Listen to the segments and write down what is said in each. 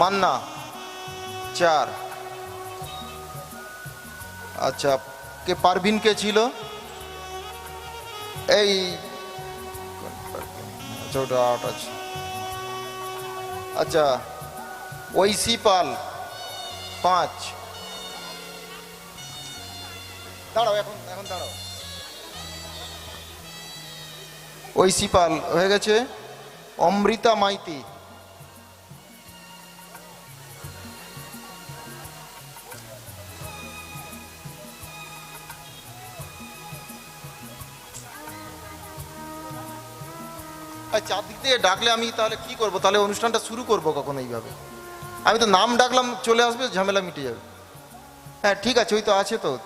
মান্না, চার। আচ্ছা কে পারভিন কে ছিল? এই আচ্ছা আট আছে। আচ্ছা ঐশী পাল, পাঁচ। দাঁড়াও, এখন এখন দাঁড়াও। ঐশী পাল হয়ে গেছে। অমৃতা মাইতি দিয়ে ডাকলে আমি তাহলে কি করব? তাহলে অনুষ্ঠানটা শুরু করব কখন এইভাবে? আমি তো নাম ডাকলাম, চলে আসবে, ঝামেলা মিটে যাবে। হ্যাঁ ঠিক আছে, ওই তো আছে তো।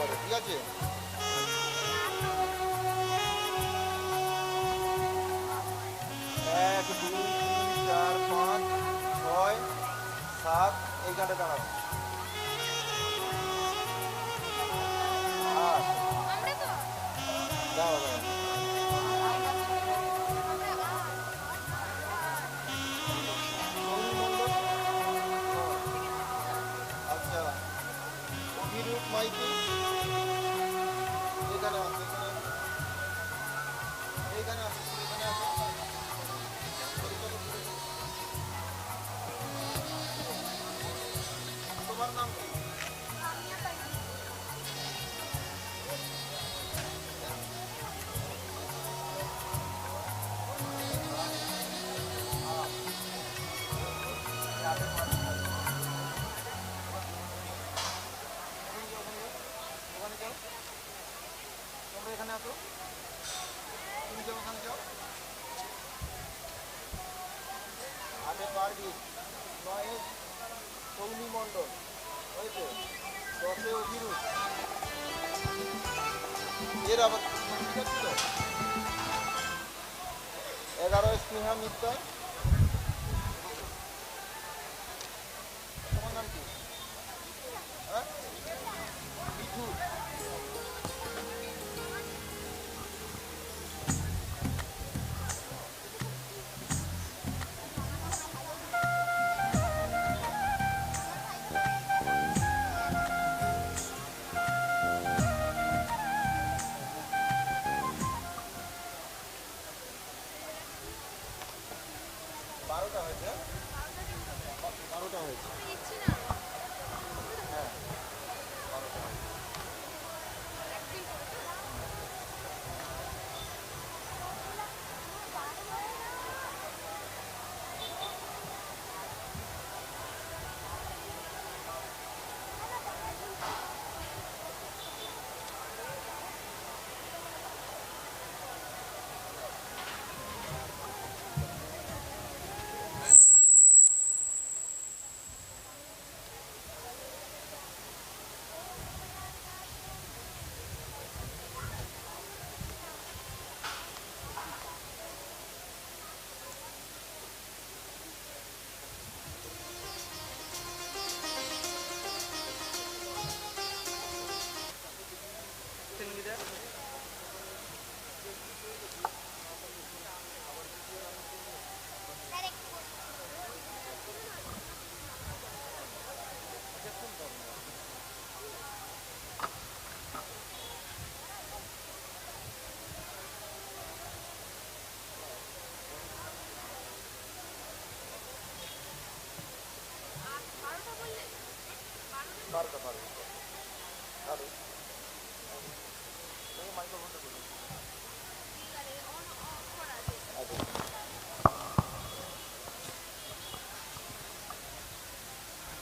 নম্বরে ঠিক আছে? আসো তুমি যাও ওখানে যাও। হাতে পারবি। হয়েছে? দশে অভিরূপ। এর আবার স্নেহা মিত্তা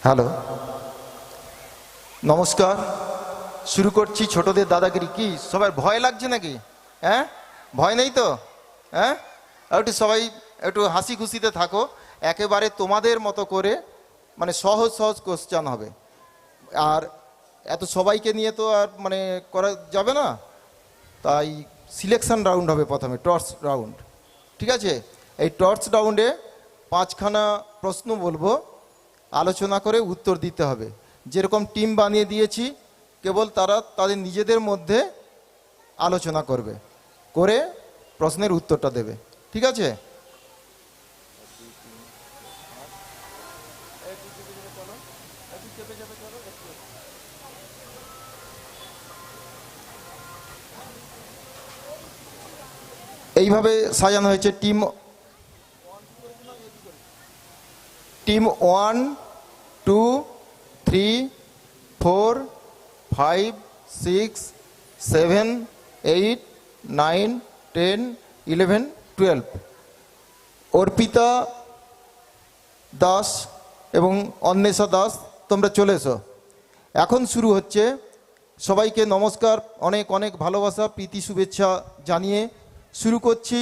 হ্যালো নমস্কার। শুরু করছি ছোটদের দাদাগিরি। কি, সবার ভয় লাগছে নাকি? হ্যাঁ? ভয় নেই তো? হ্যাঁ? একটু সবাই একটু হাসি খুশিতে থাকো। একেবারে তোমাদের মতো করে মানে সহজ সহজ কোশ্চান হবে। আর এত সবাইকে নিয়ে তো আর মানে করা যাবে না? তাই সিলেকশন রাউন্ড হবে প্রথমে টর্চ রাউন্ড ঠিক আছে? এই টর্চ রাউন্ডে পাঁচখানা প্রশ্ন বলব, আলোচনা করে উত্তর দিতে হবে। যেরকম টিম বানিয়ে দিয়েছি, কেবল তারা তাদের নিজেদের মধ্যে আলোচনা করবে, করে প্রশ্নের উত্তরটা দেবে। ঠিক আছে? এইভাবে সাজানো হয়েছে team team one, two, three, four, five, six, seven, eight, nine, ten, eleven, twelve. Arpita Das এবং অন্বেষা দাস, তোমরা চলে এসো। এখন শুরু হচ্ছে সবাইকে নমস্কার, অনেক অনেক ভালোবাসা, প্রীতি, শুভেচ্ছা জানিয়ে শুরু করছি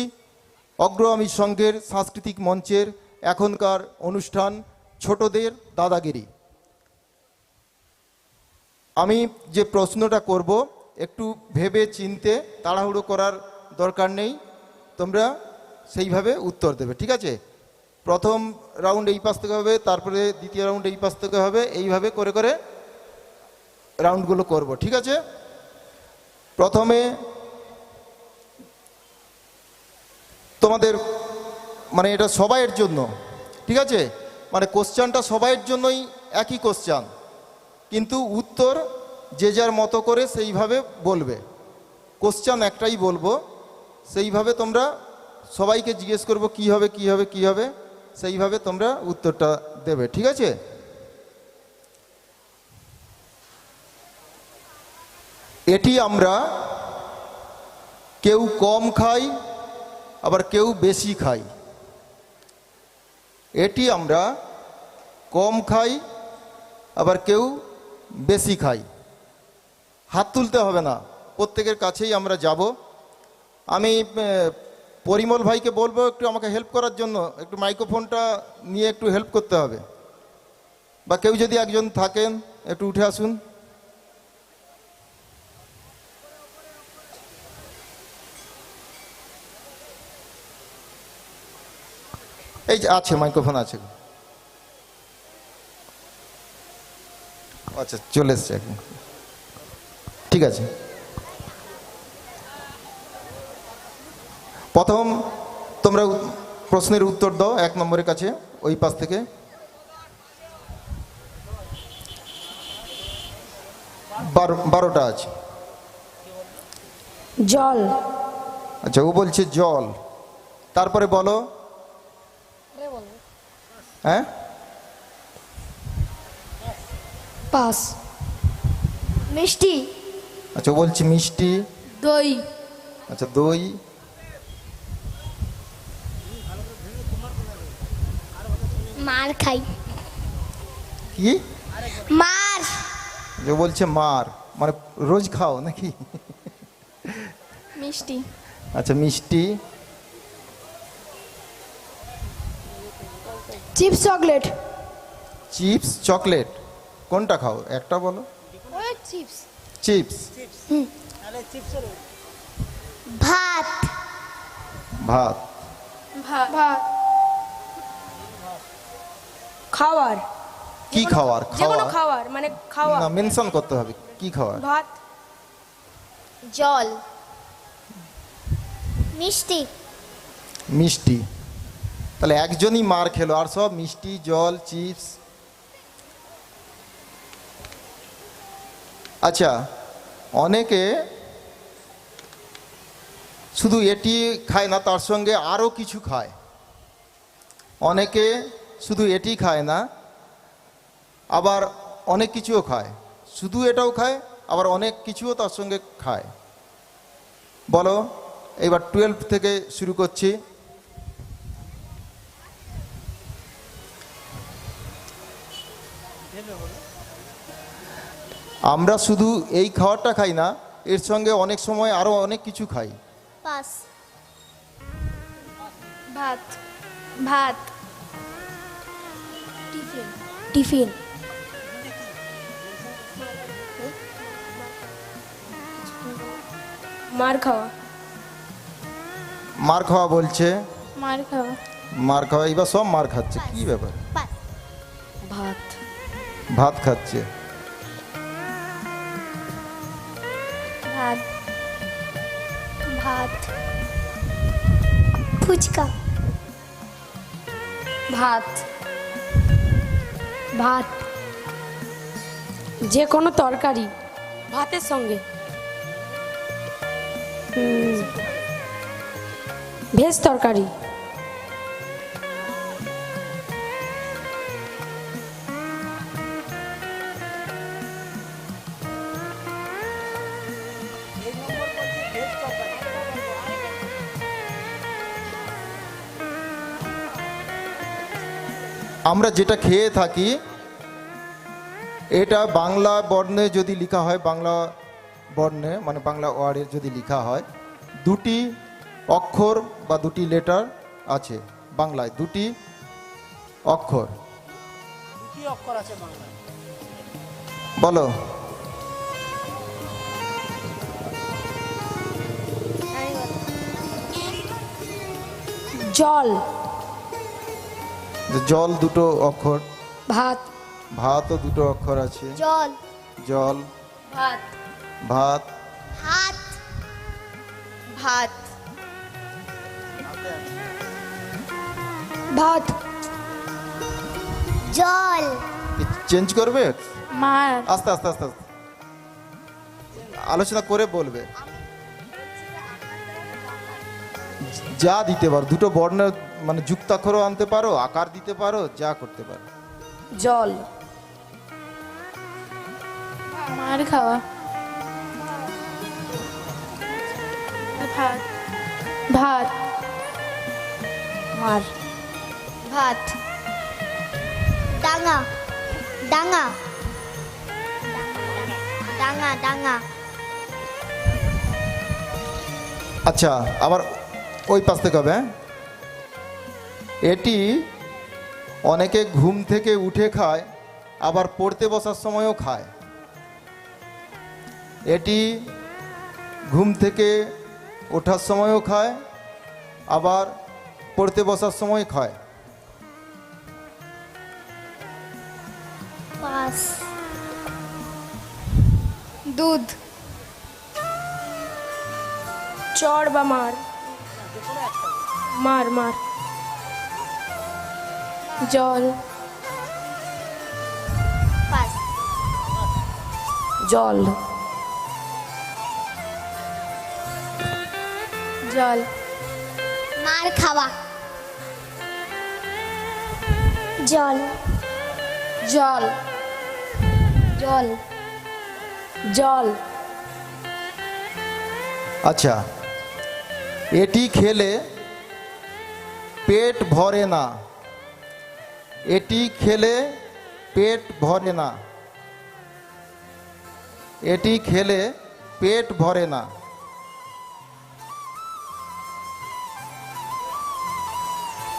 অগ্রগামী সংঘের সাংস্কৃতিক মঞ্চের এখনকার অনুষ্ঠান ছোটদের দাদাগিরি। আমি যে প্রশ্নটা করব, একটু ভেবে চিনতে তাড়াহুড়ো করার দরকার নেই, তোমরা সেইভাবে উত্তর দেবে, ঠিক আছে? প্রথম রাউন্ড এই পাশ থেকে হবে, তারপরে দ্বিতীয় রাউন্ড এই পাশ থেকে হবে, এইভাবে করে করে রাউন্ডগুলো করব, ঠিক আছে? প্রথমে তোমাদের মানে এটা সবাইয়ের জন্য, ঠিক আছে? মানে কোশ্চানটা সবাইয়ের জন্যই একই কোশ্চান, কিন্তু উত্তর যে যার মতো করে সেইভাবে বলবে। কোশ্চান একটাই বলব, সেইভাবে তোমরা সবাইকে জিজ্ঞেস করব কি হবে কি হবে কি হবে, সেইভাবে তোমরা উত্তরটা দেবে, ঠিক আছে? এটি আমরা কেউ কম খাই আবার কেউ বেশি খাই এটি আমরা কম খাই, আবার কেউ বেশি খাই। হাত তুলতে হবে না, প্রত্যেকের কাছেই আমরা যাব। আমি পরিমল ভাইকে বলব একটু আমাকে হেল্প করার জন্য, একটু মাইক্রোফোনটা নিয়ে একটু হেল্প করতে হবে। বা কেউ যদি একজন থাকেন, একটু উঠে আসুন। এই যে আছে মাইক্রোফোন আছে। আচ্ছা চলে এসছে এখন। ঠিক আছে। প্রথম তোমরা প্রশ্নের উত্তর দাও এক নম্বরের কাছে ওই পাশ থেকে। বারো বারোটা আছে। জল। আচ্ছা ও বলছে জল। তারপরে বলো। হ্যাঁ? পাস। মিষ্টি? আচ্ছা বলছে মিষ্টি। দই। আচ্ছা দই। মার খাই। কি? মার। যে বলছে মার। মানে রোজ খাও নাকি? মিষ্টি। আচ্ছা মিষ্টি। Chips chocolate. Chips chocolate. কোনটা খাও? একটা বলো। চিপস। চিপস। ভাত। ভাত। ভাত। খাওয়ার। কি খাওয়ার? খাওয়ার? খাওয়ার মানে খাওয়া না মেনশন করতে হবে। কি খাওয়ার? ভাত। জল। মিষ্টি। মিষ্টি। তাহলে একজনই মার খেলো, আর সব মিষ্টি, জল, চিপস। আচ্ছা অনেকে শুধু এটি খায় না, তার সঙ্গে আরও কিছু খায়। অনেকে শুধু এটি খায় না, আবার অনেক কিছুও খায়। শুধু এটাও খায়, আবার অনেক কিছুও তার সঙ্গে খায়। বলো এবার টুয়েলভ থেকে শুরু করছি। আমরা শুধু এই খাবারটা খাই না এর সঙ্গে অনেক সময় আরও অনেক কিছু খাই। পাস। ভাত। ভাত। টিফিন। টিফিন। মার খাওয়া। মার খাওয়া বলছে। মার খাওয়া। মার খাওয়া এবার সব মার খাচ্ছে কি ব্যাপার? ভাত। ভাত খাচ্ছে। ভাত। ভাত। ফুচকা। ভাত। ভাত। যে কোনো তরকারি। ভাতের সঙ্গে। ভেজ তরকারি। আমরা যেটা খেয়ে থাকি এটা বাংলা বর্ণে যদি লেখা হয় বাংলা বর্ণে মানে বাংলা ওয়ার্ডে যদি লেখা হয় দুটি অক্ষর বা দুটি লেটার আছে বাংলায় দুটি অক্ষর। অক্ষর আছে বলো। জল। জল দুটো অক্ষর। ভাত। ভাতও দুটো অক্ষর আছে। জল। জল। ভাত। ভাত। ভাত। ভাত। ভাত। জল। চেঞ্জ করবে? মার আস্তে আস্তে আস্তে আস্তে। আলোচনা করে বলবে। যা দিতে পারো দুটো বর্ণ মানে যুক্তাক্ষরও আনতে পারো আকার দিতে পারো যা করতে পারো। জল। মার খাওয়া। ভাত। ভাত। মার। ভাত। ডাঙা। ডাঙা। ডাঙা ডাঙা। আচ্ছা আবার ওই পাশ থেকে হবে হ্যাঁ? এটি অনেকে ঘুম থেকে উঠে খায়, আবার পড়তে বসার সময়ও খায়। এটি ঘুম থেকে ওঠার সময়ও খায়, আবার পড়তে বসার সময় খায়। দুধ। চড় বা মার। মার মার। জল। জল। জল। মার খাওয়া। জল। জল। জল। জল। আচ্ছা এটি খেলে পেট ভরে না। এটি খেলে পেট ভরে না। এটি খেলে পেট ভরে না।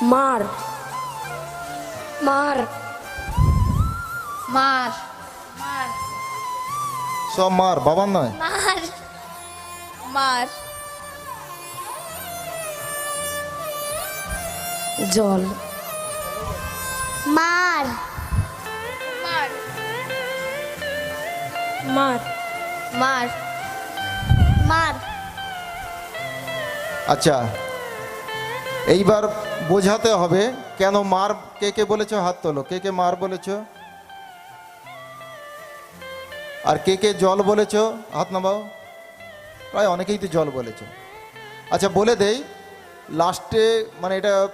মার। মার। মার। মার সব মার বাবার নয়? মার। মার। জল। মার। মার। মার। মার। মার। আচ্ছা এইবার বোঝাতে হবে কেন মার কে কে বলেছ? হাত তোলো। কে কে মার বলেছ? আর কে কে জল বলেছ? হাত নামাও। প্রায় অনেকেই তো জল বলেছ। আচ্ছা বলে দেই লাস্টে মানে এটা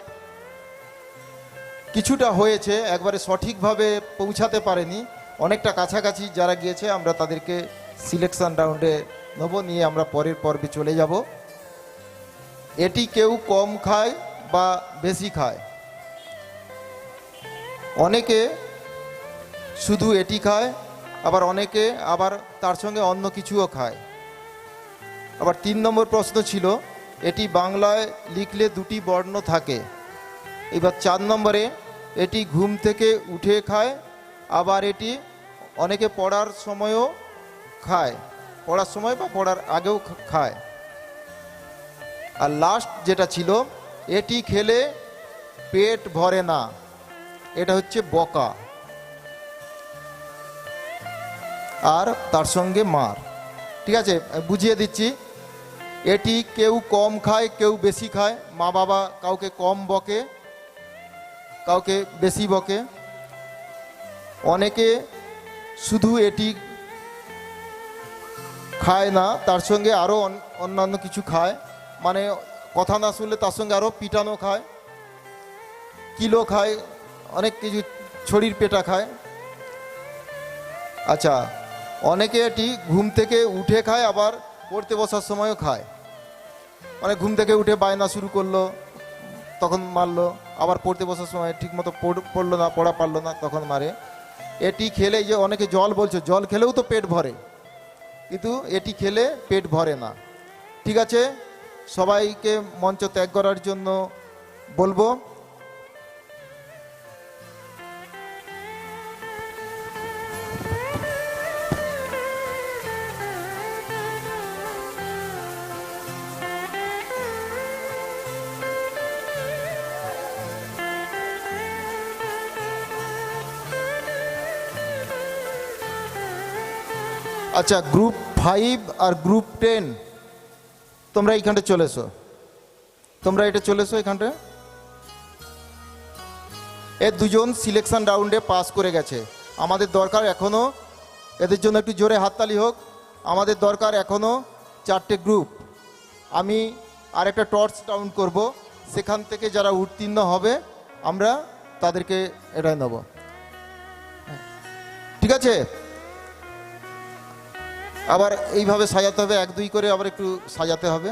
কিছুটা হয়েছে, একবারে সঠিকভাবে পৌঁছাতে পারেনি। অনেকটা কাছাকাছি যারা গিয়েছে, আমরা তাদেরকে সিলেকশন রাউন্ডে নেব, নিয়ে আমরা পরের পর্বে চলে যাব। এটি কেউ কম খায় বা বেশি খায়? অনেকে শুধু এটি খায়, আবার অনেকে আবার তার সঙ্গে অন্য কিছুও খায়। আবার তিন নম্বর প্রশ্ন ছিল, এটি বাংলায় লিখলে দুটি বর্ণ থাকে। এবার চার নম্বরে এটি ঘুম থেকে উঠে খায়, আবার এটি অনেকে পড়ার সময়ও খায়। পড়ার সময় বা পড়ার আগেও খায়। আর লাস্ট যেটা ছিল, এটি খেলে পেট ভরে না। এটা হচ্ছে বকা। আর তার সঙ্গে মার। ঠিক আছে, বুঝিয়ে দিচ্ছি। এটি কেউ কম খায়, কেউ বেশি খায়। মা বাবা কাউকে কম বকে। কাউকে বেশি বকে অনেকে শুধু এটি খায় না, তার সঙ্গে আরও অন্যান্য কিছু খায়। মানে কথা না শুনলে তার সঙ্গে আরও পিটানো খায়, কিলো খায়, অনেক কিছু ছড়ির পেটা খায়। আচ্ছা অনেকে এটি ঘুম থেকে উঠে খায়, আবার পড়তে বসার সময়ও খায়। মানে ঘুম থেকে উঠে বায়না শুরু করল তখন মারলো। আবার পড়তে বসার সময় ঠিকমতো পড়ল না, পড়া পারল না, তখন মারে। এটি খেলে যে অনেকে জল বলছে, জল খেলেও তো পেট ভরে। কিন্তু এটি খেলে পেট ভরে না। ঠিক আছে? সবাইকে মঞ্চ ত্যাগ করার জন্য বলব। আচ্ছা গ্রুপ ফাইভ আর গ্রুপ টেন তোমরা এইখানটা চলে এসো। তোমরা এটা চলে এসো এখানটা। এ দুজন সিলেকশন রাউন্ডে পাস করে গেছে। আমাদের দরকার এখনও এদের জন্য একটু জোরে হাততালি হোক। আমাদের দরকার এখনও চারটে গ্রুপ আমি আর একটা টর্চ ডাউন করব। সেখান থেকে যারা উত্তীর্ণ হবে, আমরা তাদেরকে এটাই নেব। ঠিক আছে? আবার এইভাবে সাজাতে হবে এক দুই করে আবার একটু সাজাতে হবে।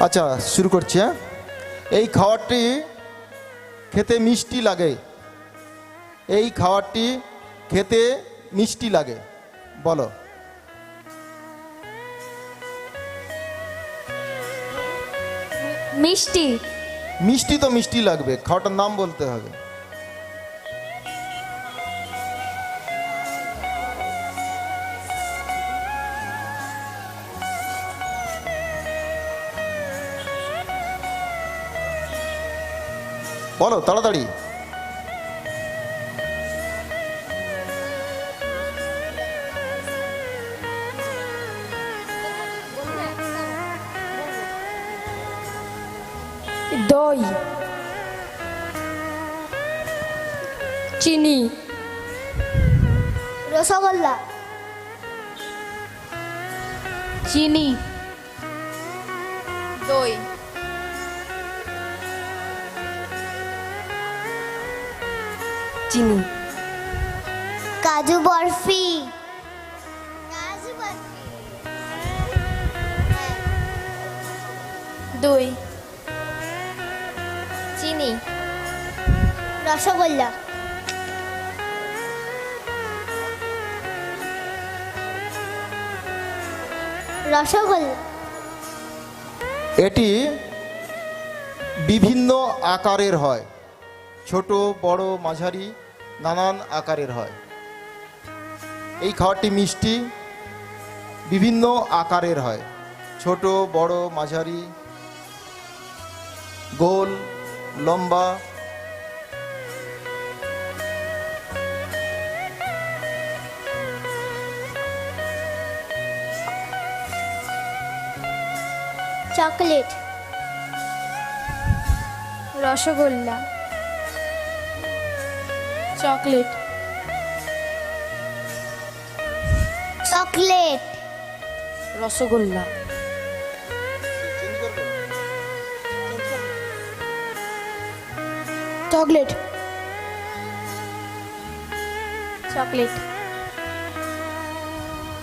আচ্ছা শুরু করছি হ্যাঁ? এই খাবারটি খেতে মিষ্টি লাগে। এই খাবারটি খেতে মিষ্টি লাগে। বলো। মিষ্টি। মিষ্টি তো মিষ্টি লাগবে খাওয়াটার নাম বলতে হবে। বলো তাড়াতাড়ি। দই চিনি রসগোল্লা। চিনি দই। চিনি। কাজু বরফি। কাজু বরফি দই। চিনি। রসগোল্লা। রসগোল্লা। এটি বিভিন্ন আকারের হয়। ছোট বড় মাঝারি। নানান আকারের হয়। এই খাবারটি মিষ্টি বিভিন্ন আকারের হয়। ছোট বড় মাঝারি গোল লম্বা। Chocolate. Rosogolla. Chocolate. Chocolate. Rosogolla. Chocolate. Chocolate.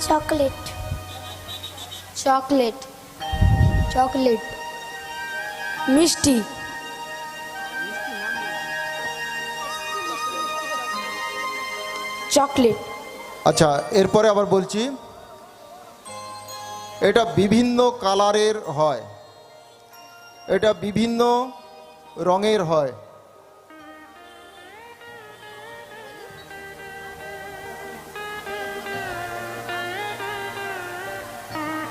Chocolate. Chocolate. Chocolate. মিষ্টি। চকলেট। আচ্ছা এরপরে আবার বলছি, এটা বিভিন্ন কালারের হয়। এটা বিভিন্ন রঙের হয়।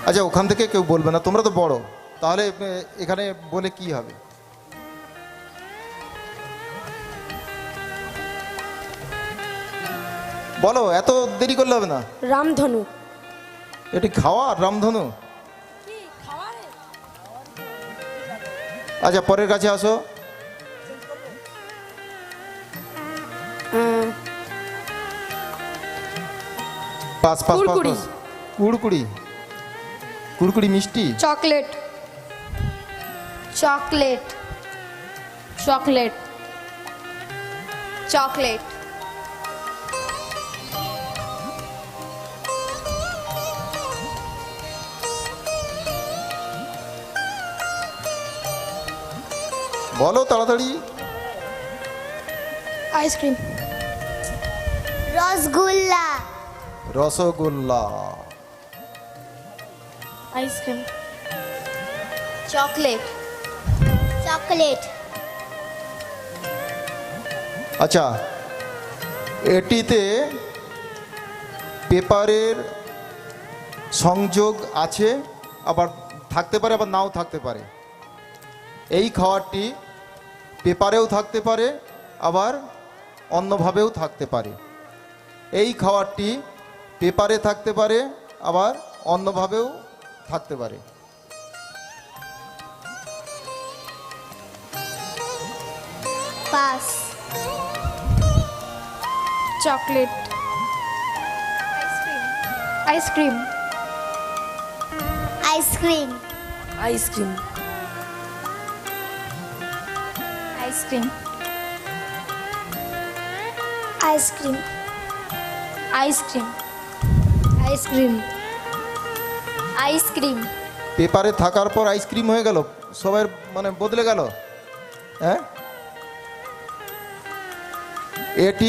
আচ্ছা ওখান থেকে কেউ বলবে না, তোমরা তো বড়। তাহলে এখানে বলে কি হবে? বলো এত দেরি করলে হবে না। রামধনু। এটি খাওয়া? রামধনু? আচ্ছা পরের কাছে আসো। Pass pass pass. কুড়কুড়ি। কুড়কুড়ি মিষ্টি? চকলেট। চকলেট। চকলেট। চকলেট। বলো তাড়াতাড়ি। Ice cream rosogolla. Rosogolla. Ice cream chocolate chocolate আচ্ছা এটিতে পেপারের সংযোগ আছে আবার থাকতে পারে আবার নাও থাকতে পারে। এই খাবারটি পেপারেও থাকতে পারে আবার অন্যভাবেও থাকতে পারে। এই খাবারটি পেপারে থাকতে পারে আবার অন্যভাবেও থাকতে পারে। Pass. Chocolate. Ice cream. Ice cream. Ice cream. Ice cream. Ice cream. Ice cream. Ice cream. Ice cream. পেপারে থাকার পর আইসক্রিম হয়ে গেল। সবার মানে বদলে গেল। হ্যাঁ? এটি